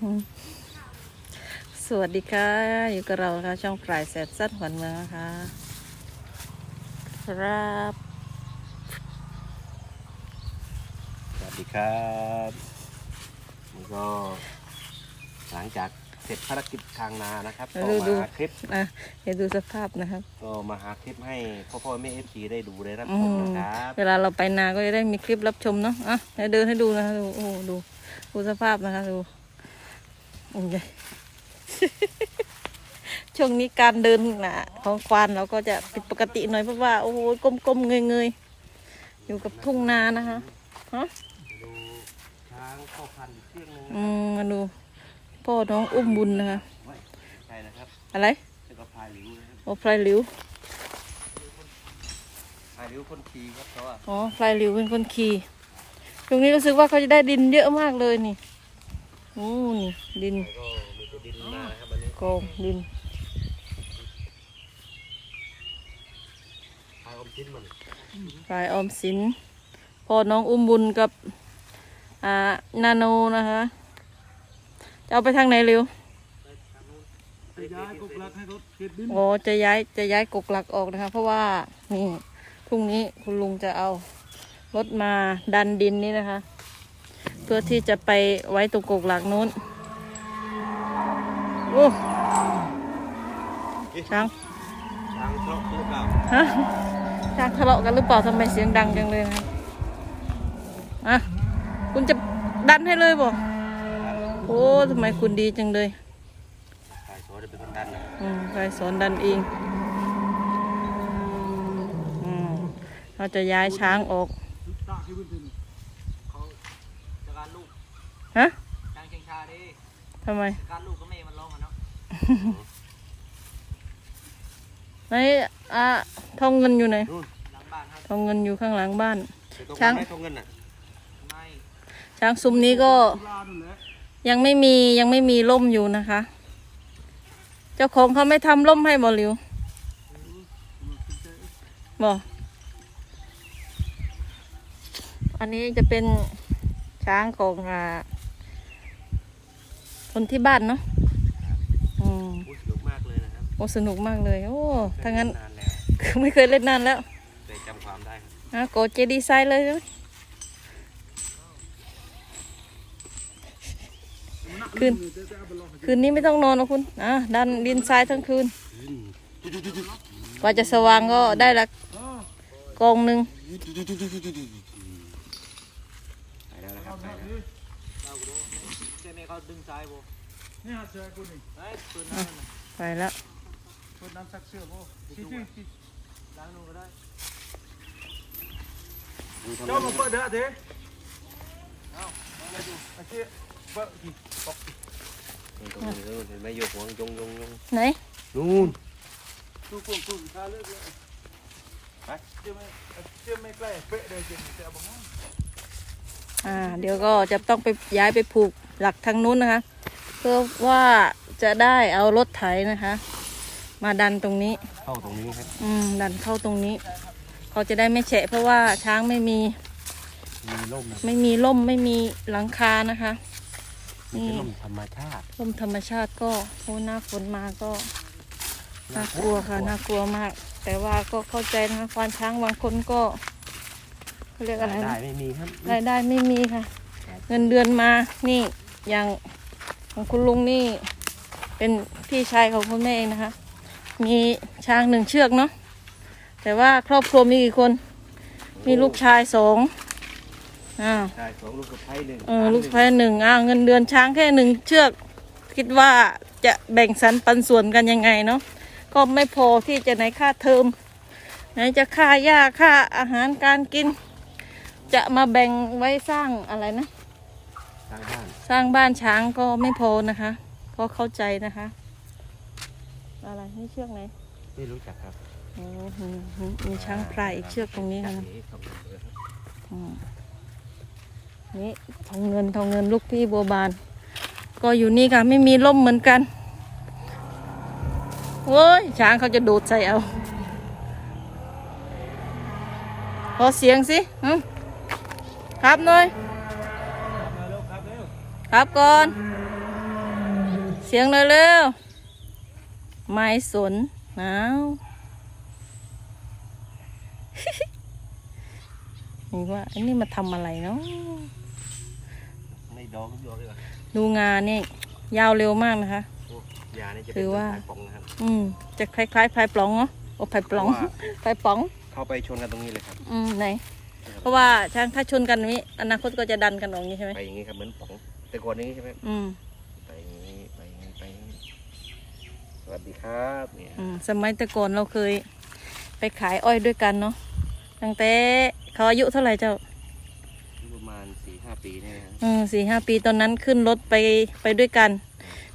อืมสวัสดีค่ะ อยู่กับเรานะคะช่องปลายแสบสั้นขวัญเมืองนะคะ ครับ สวัสดีครับนี่ก็หลังจากเสร็จภารกิจทางนานะครับก็มาหาคลิป อะเดี๋ยวดูสภาพนะครับ ก็มาหาคลิปให้พ่อพ่อแม่เอฟซีได้ดูได้รับอืชมมนะครับเวลาเราไปนาก็จะได้มีคลิปรับชมเนาะอะเดี๋ยวเดินให้ดูนะคะดูโอ้โหดูดูสภาพนะคะดูโอ้ย ช่วงนี้การเดินนะของควานเราก็จะผิดปกติหน่อยเพราะว่า โอ้โหก้มๆเงยๆ อยู่กับทุ่งนานะคะฮะดูช้างเข้าพันธุ์เที่ยงหนึงอืมมาดูพ่อน้องอุ้มบุญนะคะไว้ใช่นะครับอะไรแล้วก็พายหลิวนะครับโอ้พลายหลิวพายหลิวคนขี่ครับเขาอะอ๋อพลายหลิวเป็นคนขี่ตรงนี้รู้สึกว่าเขาจะได้ดินเยอะมากเลยนี่ โอ้นี่ดินแล้วก็มีแต่ดินหน้านะครับวันนี้กองดินพายอมชิ้นมันพลายออมสินพ่อน้องอุ้มบุญกับ อ่า นาโนนะคะ จะเอาไปทางไหนเร็ว จะย้ายกกลักให้รถเก็บดินอ๋อจะย้ายจะย้ายกกหลักออกนะคะ เพราะว่านี่พรุ่งนี้คุณลุงจะเอารถมาดันดินนี่นะคะเพื่อที่จะไปไว้ตรงกกหลักนู้นโอ้ช้างช้างเพราะหรือเปล่าฮะช้างทะเลาะกันหรือเปล่าทำไมเสียงดังจังเลยนะอะคุณจะดันให้เลยบ่โอ้ทำไมคุณดีจังเลยพายโซ่จะเป็นคนดันนะอืมใครสอนดันเองอืมเราจะย้ายช้างออก ตากที่พื้นดิน เขาจะการลูก ฮะจางเชียงชาดิทำไมจะการลูกก็ไม่มันร้องอะเนาะไหนอะทองเงินอยู่ไหนนู่นหลังบ้านครับทองเงินอยู่ข้างหลังบ้านไปตรงช้างไหนตรงเงินน่ะไม่ช้างซุ้มนี้ก็ตุลานั่นแหละยังไม่มียังไม่มีร่มอยู่นะคะ เจ้าของเขาไม่ทำร่มให้บ่หลิวบ่อันนี้จะเป็น ช้างของอ่าคนที่บ้านเนาะอืมพูดสนุกมากเลยนะครับโอ้สนุกมากเลย โอ้ถ้างั้นนานแล้วคือไม่เคยเล่นนานแล้วเคยจำความได้ครับนะโกเจดีไซน์เลยเนอะคืน คืนนี้ไม่ต้องนอนนะคุณอะดันดินทรายทั้งคืน กว่าจะสว่างก็ได้ละกองหนึ่ง ไปแล้วนะครับไปแล้วเรากูเจเมเขาดึงซ้ายโบนี่ฮะเสือกูนี่ไอ้ปืนนั่นน่ะไปแล้วเปิดน้ำซักเสื้อโบชี้ชี้ชี้ล้างนูก็ได้เจ้ามาเปิดเด้อเด้เอาไอ้เชี่ยเปิดที่ปอกเห็นไหมโยกหัวยงยงยงไหนนู่นตู้กุ้งตู้ข้าเลือกเลยไปเชื่อไม่เชื่อไม่ใกล้เป๊ะเดี๋ยวเจ๊จะเอาบ้าง อ่าเดี๋ยวก็จะต้องไปย้ายไปผูกหลักทางนู้นนะคะ เพื่อว่าจะได้เอารถไถนะคะ มาดันตรงนี้ เข้าตรงนี้ครับอืมดันเข้าตรงนี้ เขาจะได้ไม่แฉะเพราะว่าช้างไม่มี มีร่มนะไม่มีร่มไม่มีหลังคานะคะมีแต่ร่มธรรมชาติร่มธรรมชาติก็โอ้หน้าฝนมาก็น่ากลัวค่ะน่ากลัวมาก แต่ว่าก็เข้าใจนะคะควานช้างบางคนก็ เขาเรียกอะไรรายได้นะไม่มีครับรายได้ไม่มีค่ะ เงินเดือนมานี่อย่างของคุณลุงนี่ เป็นพี่ชายของคุณแม่เองนะคะ มีช้างหนึ่งเชือกเนาะแต่ว่าครอบครัวมีกี่คน มีลูกชายสองอ่าใช่สองลูกกระไพหนึ่งเออลูกชายหนึ่งอ่าเงินเดือนช้างแค่หนึ่งเชือก คิดว่าจะแบ่งสรรปันส่วนกันยังไงเนาะก็ไม่พอที่จะไหนค่าเทอมไหนจะค่าหญ้าค่าอาหารการกิน จะมาแบ่งไว้สร้างอะไรนะ ทางบ้านสร้างบ้านช้างก็ไม่พอนะคะ ก็เข้าใจนะคะ อะไรนี่เชือกไหนไม่รู้จักครับโอ้มีมีมีช้างพลายอีกเชือกตรงนี้ค่ะนี่ต้องเออครับอืมนี่ทองเงินทองเงินลูกพี่บัวบาน ก็อยู่นี่ค่ะ ไม่มีร่มเหมือนกันโว้ยช้างเขาจะโดดใส่เอาพอเสียงสิอืม ครับหน่อยมาเร็วครับเร็วครับก่อนเเสียงเลยเร็วไม้สนหนาวนี่ว่าอันนี้มาทำอะไรเนาะไม่ดองยอเลยว่ะดูงานนี่ยาวเร็วมากนะคะโอ้ยานี่จะถืเป็นอว่าสายปองนะครับอืม จะคล้ายๆพายปลองเนาะโอ้พายปลองเพราะว่าพายป๋อง เข้าไปชนกันตรงนี้เลยครับ อืมไหน เพราะว่าถ้าถ้าชนกันนี้อนาคตก็จะดันกันออกอย่างนี้ใช่ไหมไปอย่างนี้ครับเหมือนป๋องแต่ก่อนนี้ใช่ไหมอืมไปอย่างนี้ไปอย่างนี้ไปอย่างนี้สวัสดีครับเนี่ยอืมสมัยแต่ก่อนเราเคย ไปขายอ้อยด้วยกันเนาะตั้งแต่เขาอายุเท่าไหร่เจ้าประมาณสี่ห้าปีเนี่ยนะครับอืมสี่ห้าปีตอนนั้นขึ้นรถไปไปด้วยกัน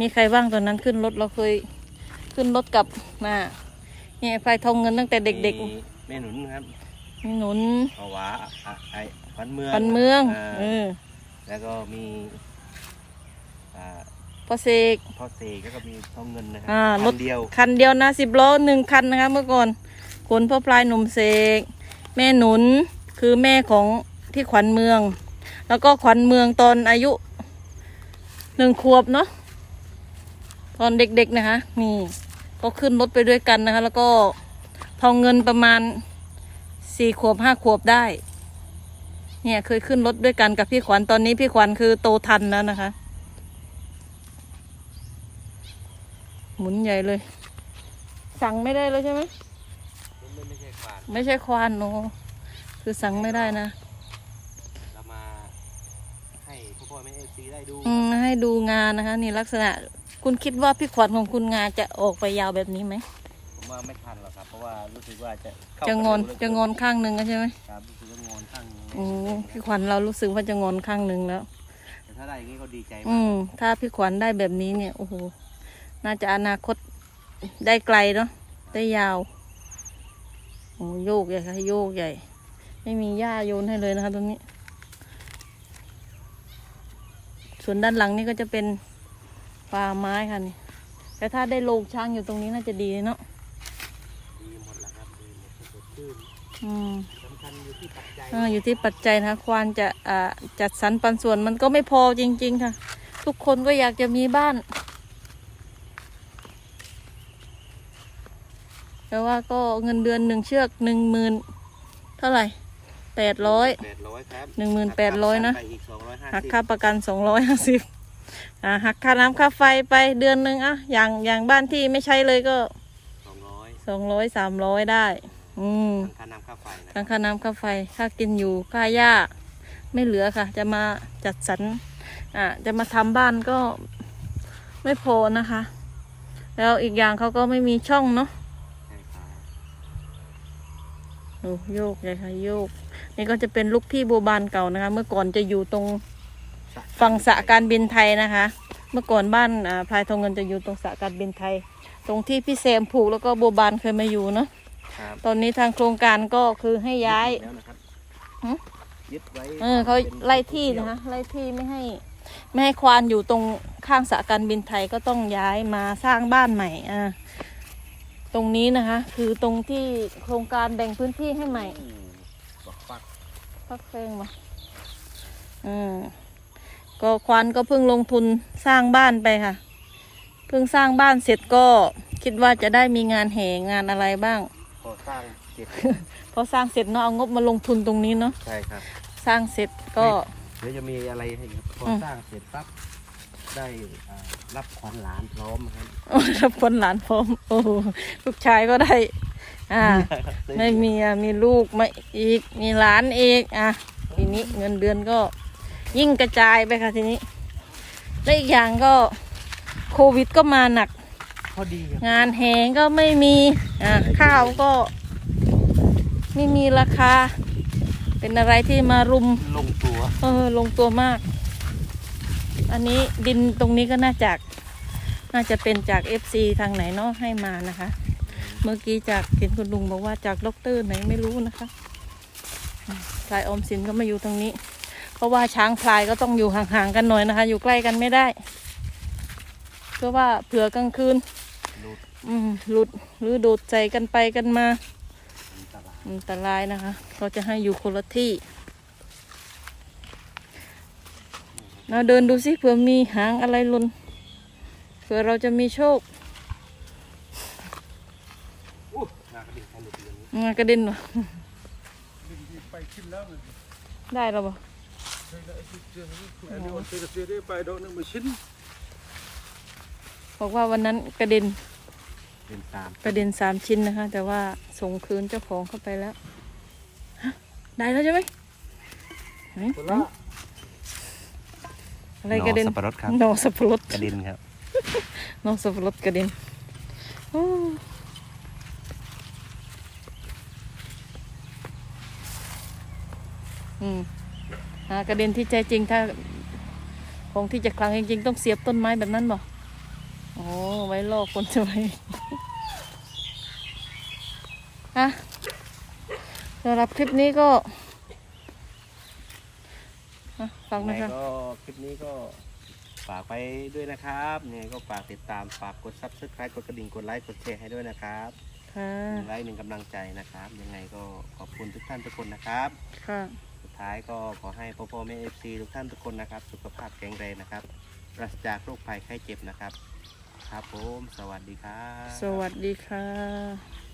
มีใครบ้างตอนนั้นขึ้นรถเราเคย ขึ้นรถกับน่ะเนี่ยไฟทองเงินตั้งแต่เด็ก มีแม่หนุนครับๆ มีหนุนเอาหวาอะไอ้ฟันเมืองปันเมืองาเออแล้วก็มีอ่าพ่อเสก พ่อเสกแล้วก็มีทองเงินนะครัอ่ารถ คันเดียวคันเดียวนะสิบล้อหนึ่งคันนะคะเมื่อก่อนขนพ่อปลายหนุ่มเสกแม่หนุนคือแม่ของที่ขวัญเมือง แล้วก็ขวัญเมืองตอนอายุหนึ่งขวบเนาะตอนเด็กๆนะคะนี่ก็ขึ้นรถไปด้วยกันนะคะ แล้วก็ทองเงินประมาณ สี่ขวบห้าขวบได้ เนี่ยเคยขึ้นรถด้วยกันกับพี่ขวัญตอนนี้พี่ขวัญคือโตทันแล้วนะคะ หมุนใหญ่เลย สั่งไม่ได้เลยใช่ไหมไม่ไม่ใช่ควานไม่ใช่ควานโนคือสั่งไม่ได้นะเรามาให้พ่อพ่อแม่เอซีได้ดูอืมให้ดูงานนะคะ นี่ลักษณะ คุณคิดว่าพี่ขวัญของคุณงาจะออกไปยาวแบบนี้ไหมผม ว่าไม่ทันหรอกครับ เพราะว่ารู้สึกว่าจะเข้าจะงอนกัเร็วจะงอนข้างหนึ่งแล้วใช่ไหมครับรู้สึกว่างอนข้างหนึ่งอืมพี่ขวัญเรารู้สึกว่าจะงอนข้างหนึ่งแล้ว แต่ถ้าได้อย่างนี้ก็ดีใจอืมากมถ้าพี่ขวัญได้แบบนี้เนี่ยโอ้โหน่าจะอนาคตได้ไกลเนาะได้ยาวโอ้โยกใหญ่ค่ะโยกใหญ่ ไม่มีหญ้าโยนให้เลยนะคะตรงนี้ ส่วนด้านหลังนี่ก็จะเป็นป่าไม้ค่ะนี่แต่ถ้าได้โลงช้างอยู่ตรงนี้น่าจะดีเนาะ ดีหมดแล้วครับดีหมดสดชื่น อืมสำคัญอยู่ที่ปัจจัยอ่าอยู่ที่ปัจจัยนะคะควานจะอ่าจัดสรรปันส่วนมันก็ไม่พอจริง ๆ ค่ะ ทุกคนก็อยากจะมีบ้าน แต่ว่าก็เงินเดือนหนึ่งเชือกหนึ่งหมื่นเท่าไหร่แปดร้อยแปดร้อยครับหนึ่งหมื่นแปดร้อยนะ ไปอีกสองร้อยห้าหักสิบค่าประกันสองร้อยห้าสิบอ่าหักค่าน้ำค่าไฟไปเดือนหนึ่งอะอย่างอย่างบ้านที่ไม่ใช้เลยก็สองร้อยสองร้อยสามร้อยได้ อืมทั้งค่าน้ำค่าไฟนะทั้งค่าน้ำค่าไฟ ค่ากินอยู่ ค่าหญ้า ไม่เหลือค่ะ จะมาจัดสรร อ่า จะมาทำบ้านก็ไม่พอนะคะ แล้วอีกอย่างเขาก็ไม่มีช่องเนาะใช่ครับโอ้โยกเลยค่ะโยก นี่ก็จะเป็นลูกพี่บัวบานเก่านะคะ เมื่อก่อนจะอยู่ตรงฝั่งสระการบินไทยนะคะ เมื่อก่อนบ้านอ่าพลายทองเงินจะอยู่ตรงสระการบินไทย ตรงที่พี่แซมผูกแล้วก็บัวบานเคยมาอยู่เนาะ ครับตอนนี้ทางโครงการก็คือให้ย้าย แล้วนะครับหึ ยึดไว้เออเขาไล่ที่นะคะไล่ที่ไม่ให้ไม่ให้ควานอยู่ตรงข้างสระการบินไทยก็ต้องย้ายมาสร้างบ้านใหม่อ่าตรงนี้นะคะ คือตรงที่โครงการแบ่งพื้นที่ให้ใหม่ อืมปักปักพักเพลงมาอืมก็ควานก็เพิ่งลงทุนสร้างบ้านไปค่ะ เพิ่งสร้างบ้านเสร็จก็คิดว่าจะได้มีงานแห่งานอะไรบ้าง พอสร้างเสร็จพอสร้างเสร็จเนาะเอางบมาลงทุนตรงนี้เนาะใช่ครับ สร้างเสร็จก็ เดี๋ยวจะมีอะไรให้ครับพออม สร้างเสร็จปั๊บได้อ่ารับขวัญหลานพร้อมครับโอ้รับคนหลานพร้อมโอ้โหลูกชายก็ได้ อ่า ไม่มีอะมีลูกมาอีก มีหลานอีกอะทีนี้เงินเดือนก็ ยิ่งกระจายไปค่ะทีนี้ และอีกอย่างก็โควิดก็มาหนักพ อดีครับงานแหงก็ไม่มีอะข้าวก็ ไม่มีราคา เป็นอะไรที่มารุมลงตัวเออลงตัวมาก อันนี้ดินตรงนี้ก็น่าจากน่าจะเป็นจากเอฟซีทางไหนเนาะให้มานะคะ เมื่อกี้จากเห็นคุณลุงบอกว่าจากด็อกเตอร์ไหนไม่รู้นะคะอืมพลายออมสินก็มาอยู่ตรงนี้ เพราะว่าช้างพลายก็ต้องอยู่ห่างๆกันหน่อยนะคะ อยู่ใกล้กันไม่ได้ เพราะว่าเผื่อกลางคืนรูด อืมหลุดหรือโดดใจกันไปกันมาอันตรายอันตรายนะคะก็จะให้อยู่คนละที่เราเดินดูสิเผื่อมีหางอะไรหล่นผื่อเราจะมีโชคอู้หน้ากระดิ่งใครหลุดอยู่ตรงนี้งานกระเด็นเหรอดึงที่ไปขึ้นแล้วเลยได้แล้วบ่ใช่แล้วไอ้ที่เจอนี่คืออันนี้วันเตะเสียได้ไปดอกหนึงมาชิ้นบอกว่าวันนั้นกระเด็น เป็นตามกระเด็นสามชิ้นนะคะ แต่ว่าส่งคืนเจ้าของเข้าไปแล้วฮะได้แล้วใช่ไหมไหนคนไหนละอะไรกระเด็นหน่อสับปะรดครับหนอสับปะรดกระดิ่งครับหนอสับปะรดกระเด็นโอ้อืมหากระเด็นที่ใจจริงถ้า ของที่จะคลังจริงๆ ต้องเสียบต้นไม้แบบนั้นบ่โอ้ไว้ล่อคนจะไว้ ฮะสำหรับคลิปนี้ก็อะฟังยังนะไงคะก็คลิปนี้ก็ฝากไปด้วยนะครับยังไงก็ฝากติดตามฝากกด subscribe กดกระดิ่งกดไลค์กดแชร์ให้ด้วยนะครับค่ะหนึ่งไลค์หนึ่งกำลังใจนะครับ ยังไงก็ขอบคุณทุกท่านทุกคนนะครับค่ะสุดท้ายก็ขอให้พ่อพ่อแม่เอฟซีทุกท่านทุกคนนะครับ สุขภาพแข็งแรงนะครับปราศจากโรคภัยไข้เจ็บนะครับ ครับผม สวัสดีครับ สวัสดีค่ะ